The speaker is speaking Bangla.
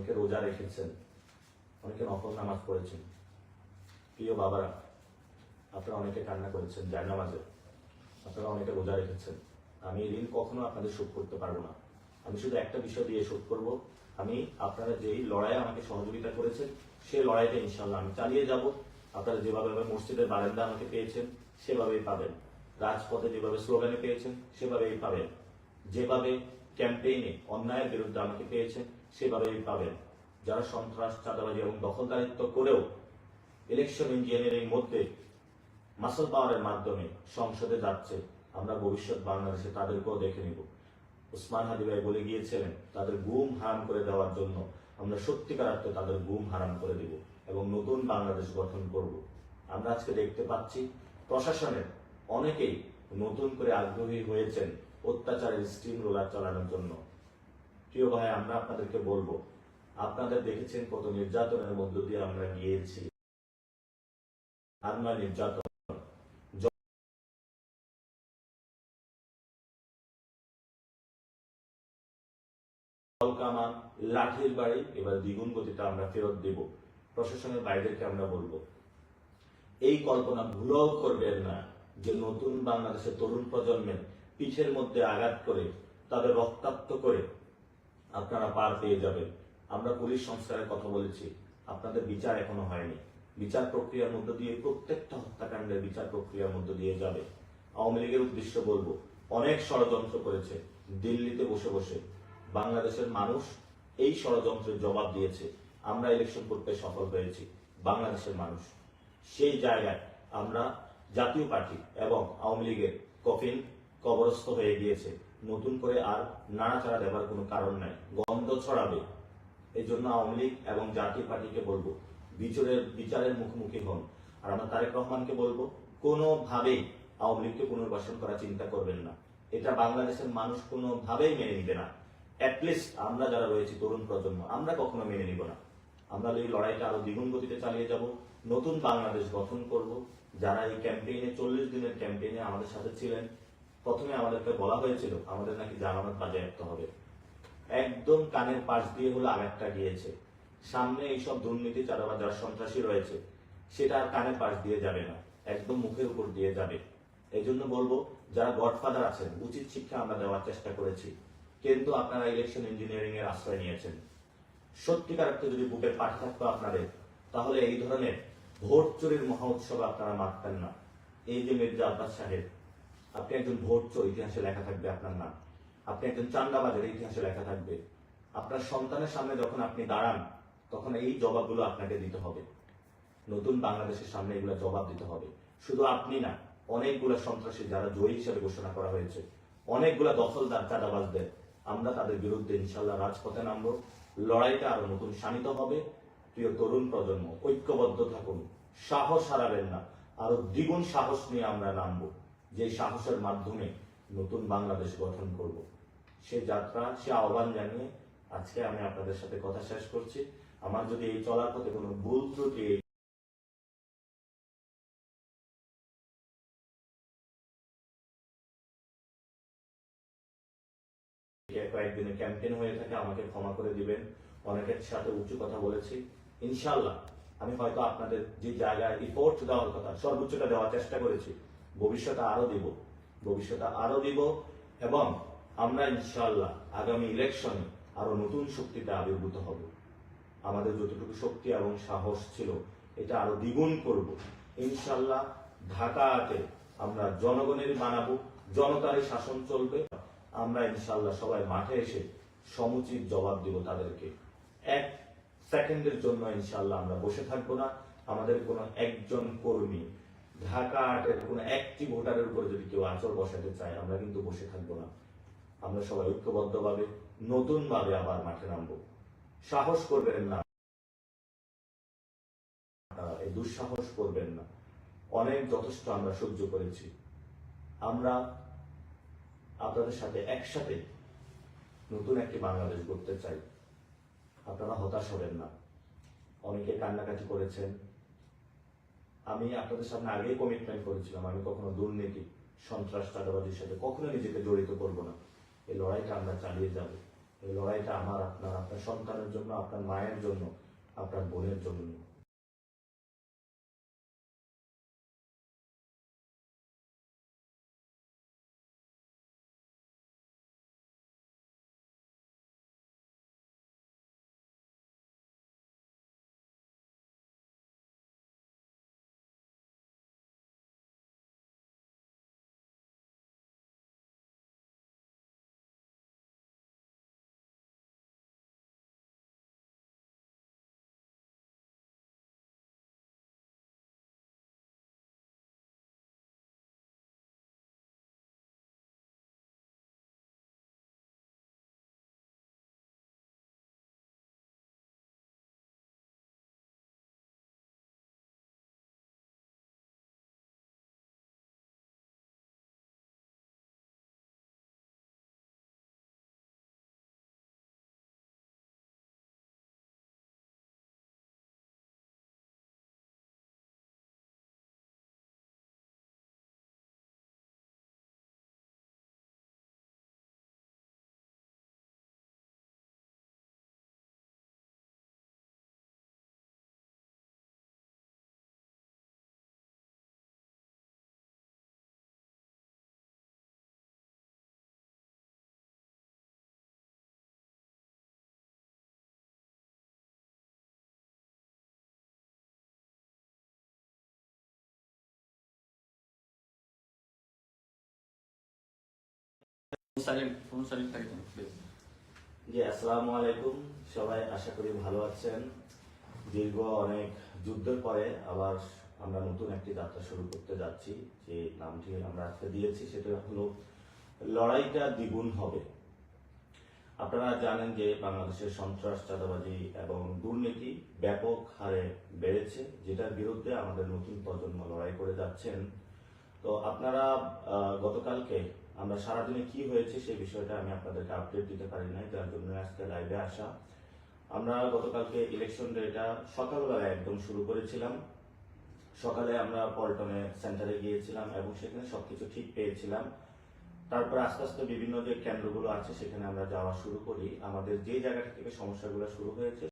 অনেকে রোজা রেখেছেন, অনেকে নফল নামাজ পড়েছেন। প্রিয় বাবারা, আপনারা অনেকে কান্না করেছেন জায়নামাজে আপনারা অনেকে রোজা রেখেছেন। আমি ঋণ কখনো আপনাদের শোধ করতে পারব না। আমি শুধু একটা বিষয় দিয়ে শোধ করব। আমি আপনারা যেই লড়াইয়ে আমাকে সহযোগিতা করেছেন, সেই লড়াইটা ইনশাল্লাহ আমি চালিয়ে যাব। আপনারা যেভাবে আমার মসজিদের বারান্দা আমাকে পেয়েছেন, সেভাবেই পাবেন। রাজপথে যেভাবে স্লোগানে পেয়েছেন, সেভাবেই পাবেন। যেভাবে ক্যাম্পেইনে অন্যায়ের বিরুদ্ধে আমাকে পেয়েছেন সেভাবেই পাবেন। যারা সন্ত্রাস, চাঁদাবাজি এবং দখলদারিত্ব করেও ইলেকশন ইঞ্জিনিয়ারিং মধ্যে মাসল পাওয়ারের মাধ্যমে সংসদে যাচ্ছে, আমরা ভবিষ্যৎ বাংলাদেশে তাদেরকেও দেখে নিব। উসমান হাদি ভাই বলে গিয়েছিলেন, তাদের গুম, হারাম করে দেওয়ার জন্য আমরা সত্যিকার অর্থে তাদের গুম, হারাম করে দেব এবং নতুন বাংলাদেশ গঠন করব। আমরা আজকে দেখতে পাচ্ছি প্রশাসনের অনেকেই নতুন করে আগ্রহী হয়েছেন অত্যাচারের স্টিম রোলার চালানোর জন্য। প্রিয় ভাই, আমরা আপনাদেরকে বলব আপনাদের দেখেছেন কত নির্যাতনের মধ্য দিয়ে আমরা গিয়েছি। আমরা নির্যাতন। কামান লাঠির বাড়ি, এবার দ্বিগুণ গতিটা আমরা ফেরত দেব। প্রশাসনের বাইরেকে আমরা বলব, এই কল্পনা ভুলেও করবেন না যে নতুন বাংলাদেশের তরুণ প্রজন্মের পিঠের মধ্যে আঘাত করে, তাদের রক্তাক্ত করে আপনারা পার পেয়ে যাবেন। আমরা পুলিশ সংস্কারের কথা বলেছি, আপনাদের বিচার এখনও হয়নি। বিচার প্রক্রিয়ার মধ্য দিয়ে প্রত্যেকটা হত্যাকাণ্ডের বিচার প্রক্রিয়ার মধ্য দিয়ে যাবে। আওয়ামী লীগের উদ্দেশ্য বলব, অনেক ষড়যন্ত্র করেছে, দিল্লিতে বসে বসে। বাংলাদেশের মানুষ এই ষড়যন্ত্রের জবাব দিয়েছে, আমরা ইলেকশন করতে সফল হয়েছি, বাংলাদেশের মানুষ। সেই জায়গায় আমরা জাতীয় পার্টি এবং আওয়ামী লীগের কফিন কবরস্থ হয়ে গিয়েছে। নতুন করে আর নাড়াচাড়া দেওয়ার কোনো কারণ নাই। গন্ধ ছড়াবে। এই জন্য আওয়ামী লীগ এবং জাতীয় পার্টিকে বলব, বিচারের বিচারের মুখোমুখি হন। আর আমরা তারেক রহমানকে বলব, কোনোভাবেই আওয়ামী লীগকে পুনর্বাসন করার চিন্তা করবেন না। এটা বাংলাদেশের মানুষ কোনোভাবেই মেনে নিবে না। অ্যাটলিস্ট আমরা যারা রয়েছি তরুণ প্রজন্ম, আমরা কখনো মেনে নিব না। আমরা এই লড়াইটা আরও দ্বিগুণ গতিতে চালিয়ে যাব। নতুন বাংলাদেশ গঠন করব। যারা এই ক্যাম্পেইনে চল্লিশ দিনের ক্যাম্পেইনে আমাদের সাথে ছিলেন প্রথমে আমাদেরকে বলা হয়েছিল, আমাদের নাকি জামানত বাজেয়াপ্ত হবে। একদম কানের পাশ দিয়ে হলো আরেকটা গিয়েছে। সামনে এইসব দুর্নীতি চাঁদাবাজ যারা সন্ত্রাসী রয়েছে, সেটা আর কানের পাশ দিয়ে যাবে না, একদম মুখের উপর দিয়ে যাবে। এই জন্য বলব, যারা গডফাদার আছেন, উচিত শিক্ষা আমরা দেওয়ার চেষ্টা করেছি। কিন্তু আপনারা ইলেকশন ইঞ্জিনিয়ারিং এর আশ্রয় নিয়েছেন। সত্যিকার অর্থে যদি বুকের পাঠ থাকতো আপনাদের, তাহলে এই ধরনের ভোট চুরির মহা উৎসবে আপনারা মারতেন না। এই যে মির্জা আব্বাস সাহেব আপনি একজন ভোট চোর, ইতিহাসে লেখা থাকবে আপনার নাম। আপনি একজন চান্দাবাজের, ইতিহাসে লেখা থাকবে। আপনার সন্তানের সামনে যখন আপনি দাঁড়ান, তখন এই জবাবগুলো আপনাকে দিতে হবে। নতুন বাংলাদেশের সামনে এগুলো জবাব দিতে হবে। শুধু আপনি না, অনেকগুলো সন্ত্রাসী যারা জয়ী হিসেবে ঘোষণা করা হয়েছে, অনেকগুলা দখলদার চাঁদাবাজদের, আমরা তাদের বিরুদ্ধে ইনশাল্লাহ রাজপথে নামব। লড়াইটা আরও নতুন শানিত হবে। প্রিয় তরুণ প্রজন্ম, ঐক্যবদ্ধ থাকুন। সাহস হারাবেন না। আরও দ্বিগুণ সাহস নিয়ে আমরা নামবো। যে সাহসের মাধ্যমে নতুন বাংলাদেশ গঠন করব। সে যাত্রা, সে আহ্বান জানিয়ে আজকে আমি আপনাদের সাথে কথা শেষ করছি। আমার যদি এই চলার পথে কোনো ভুল ত্রুটি কয়েকদিনের ক্যাম্পেইন হয়ে থাকে, আমাকে ক্ষমা করে দিবেন। অনেকের সাথে উঁচু কথা বলেছি। ইনশাল্লাহ আমি হয়তো আপনাদের যে জায়গায় রিপোর্ট দেওয়ার কথা, সর্বোচ্চটা দেওয়ার চেষ্টা করেছি ভবিষ্যতে আরও দিব, ভবিষ্যতে আরও দিব, এবং আমরা ইনশাল্লাহ আগামী ইলেকশনে আরও নতুন শক্তিতে আবির্ভূত হব। আমাদের যতটুকু শক্তি এবং সাহস ছিল, এটা আরও দ্বিগুণ করব। ইনশাল্লাহ ঢাকাতে আমরা জনগণের বানাবো জনতারই শাসন চলবে। আমরা ইনশাল্লাহ সবাই মাঠে এসে সমুচিত জবাব দিব তাদেরকে। এক সেকেন্ডের জন্য ইনশাল্লাহ আমরা বসে থাকব না। আমাদের কোনো একজন কর্মী ঢাকা আটের কোনো একটি ভোটারের উপরে যদি কেউ আচর বসাতে চায়, আমরা কিন্তু বসে থাকব না। আমরা সবাই ঐক্যবদ্ধভাবে নতুন ভাবে আবার মাঠে নামবো। সাহস করবেন না। দুঃসাহস করবেন না। অনেক যথেষ্ট আমরা সহ্য করেছি। আমরা আপনাদের সাথে একসাথে নতুন একটি বাংলাদেশ গড়তে চাই। আপনারা হতাশ হবেন না। অনেকে কান্নাকাটি করেছেন। আমি আপনাদের সামনে আগেই কমিটমেন্ট করেছিলাম, আমি কখনো দুর্নীতি, সন্ত্রাস, চাঁদাবাজির সাথে কখনো নিজেকে জড়িত করব না। এই লড়াইটা আমরা চালিয়ে যাব। এই লড়াইটা আমার, আপনার আপনার সন্তানের জন্য, আপনার মায়ের জন্য, আপনার বোনের জন্য। সাইলেন্ট ফোন সাইলেন্ট থাকে জি, আসসালামু আলাইকুম। সবাই আশা করি ভালো আছেন। দীর্ঘ অনেক যুদ্ধের পরে আবার আমরা নতুন একটি যাত্রা শুরু করতে যাচ্ছি। যে নামটি আমরা আজকে দিয়েছি, সেটা হলো, লড়াইটা দ্বিগুণ হবে। আপনারা জানেন যে বাংলাদেশের সন্ত্রাস, চাঁদাবাজি এবং দুর্নীতি ব্যাপক হারে বেড়েছে, যেটার বিরুদ্ধে আমাদের নতুন প্রজন্ম লড়াই করে যাচ্ছেন। তো আপনারা গতকালকে আমরা সারাদিনে কি হয়েছে সেই বিষয়টা আমি আপনাদেরকে আপডেট দিতে পারি নাই, যার জন্য আজকে লাইভে আসা। আমরা গতকালকে ইলেকশন ডেটা সকালবেলা একদম শুরু করেছিলাম। সকালে আমরা পল্টনে সেন্টারে গিয়েছিলাম এবং সেখানে সবকিছু ঠিক পেয়েছিলাম। তারপর আস্তে আস্তে বিভিন্ন যে কেন্দ্রগুলো আছে, সেখানে আমরা যাওয়া শুরু করি। আমাদের যে জায়গাটা থেকে সমস্যাগুলো শুরু হয়েছে